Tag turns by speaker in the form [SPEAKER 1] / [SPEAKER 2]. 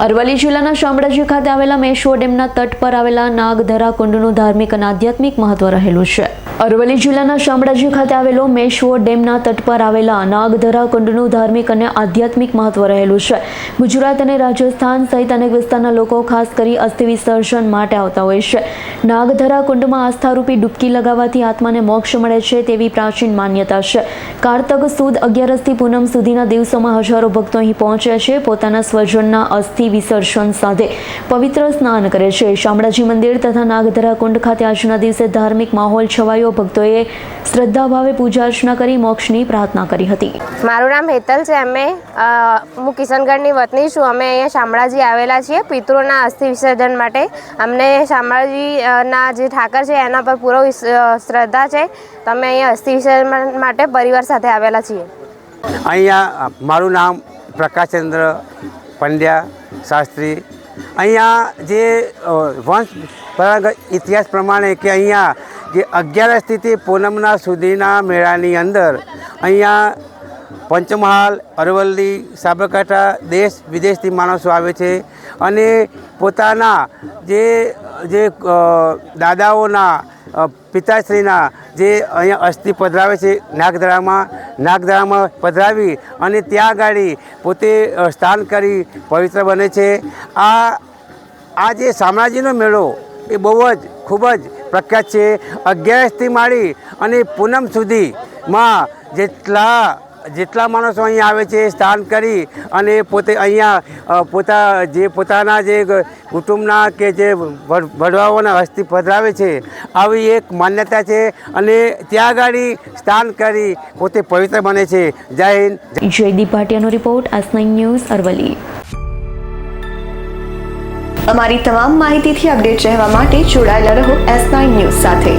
[SPEAKER 1] અરવલ્લી જિલ્લાના શામળાજી ખાતે આવેલા મેશ્વો ડેમના તટ પર આવેલા નાગધરા કુંડનું ધાર્મિક અને આધ્યાત્મિક મહત્વ રહેલું છે. અરવલ્લી જિલ્લાના શામળાજી ખાતે આવેલો મેશ્વો ડેમના તટ પર આવેલા નાગધરા કુંડનું ધાર્મિક અને આધ્યાત્મિક મહત્વ રહેલું છે. ગુજરાત અને રાજસ્થાન સહિત અનેક વિસ્તારના લોકો ખાસ કરી અસ્થિ વિસર્જન માટે આવતા હોય છે. નાગધરા કુંડમાં આસ્થારૂપી ડૂબકી લગાવવાથી આત્માને મોક્ષ મળે છે તેવી પ્રાચીન માન્યતા છે. કારતક સુદ અગિયારસથી પૂનમ સુધીના દિવસોમાં હજારો ભક્તો અહીં પહોંચે છે. પોતાના સ્વજનના અસ્થિ વિસર્જન સાથે પવિત્ર સ્નાન કરે છે. શામળાજી મંદિર તથા નાગધરા કુંડ ખાતે આજના દિવસે ધાર્મિક માહોલ છવાયો. ભક્તોએ શ્રદ્ધાભાવે પૂજા અર્ચના કરી મોક્ષની પ્રાર્થના કરી હતી.
[SPEAKER 2] મારું નામ હેતલ છે. અમે હું કિશનગઢની વતની છું. અમે અહીંયા શામળાજી આવેલા છીએ. પિતૃના અસ્થિ વિસર્જન માટે. અમને શામળાજીના જે ઠાકર છે એના પર પૂરો શ્રદ્ધા છે. તમે અહીંયા અસ્થિ વિસર્જન માટે પરિવાર સાથે આવેલા છીએ.
[SPEAKER 3] અહીંયા મારું નામ પ્રકાશચંદ્ર પંડ્યા, શાસ્ત્રી. અહીંયા જે વંશ પરંપરાગત ઇતિહાસ પ્રમાણે કે અહીંયા જે અગિયારસથી પૂનમના સુધીના મેળાની અંદર અહીંયા પંચમહાલ, અરવલ્લી, સાબરકાંઠા દેશ વિદેશથી માણસો આવે છે અને પોતાના જે જે દાદાઓના પિતાશ્રીના જે અહીંયા અસ્થિ પધરાવે છે, નાગધરામાં નાગધરામાં પધરાવી અને ત્યાં ગાડી પોતે સ્નાન કરી પવિત્ર બને છે. આ આ જે શામળાજીનો મેળો એ બહુ જ, ખૂબ જ પ્રખ્યાત છે. અગિયારસથી માળી અને પૂનમ સુધીમાં જેટલા જેટલા માણસો અહીંયા આવે છે સ્નાન કરી અને પોતે અહીંયા પોતા જે પોતાના જે કુટુંબના કે જે વડ- વડવાઓના હસ્તી પધરાવે છે, આવી એક માન્યતા છે અને ત્યાં આગળ સ્નાન કરી પોતે પવિત્ર બને છે. જય હિન્દ.
[SPEAKER 1] જયદીપ ભાટિયાનો રિપોર્ટ એસ ન્યૂઝ અરવલી
[SPEAKER 4] અમારી તમામ માહિતીથી અપડેટ રહેવા માટે જોડાયેલા રહો એસ નાઇન ન્યૂઝ સાથે.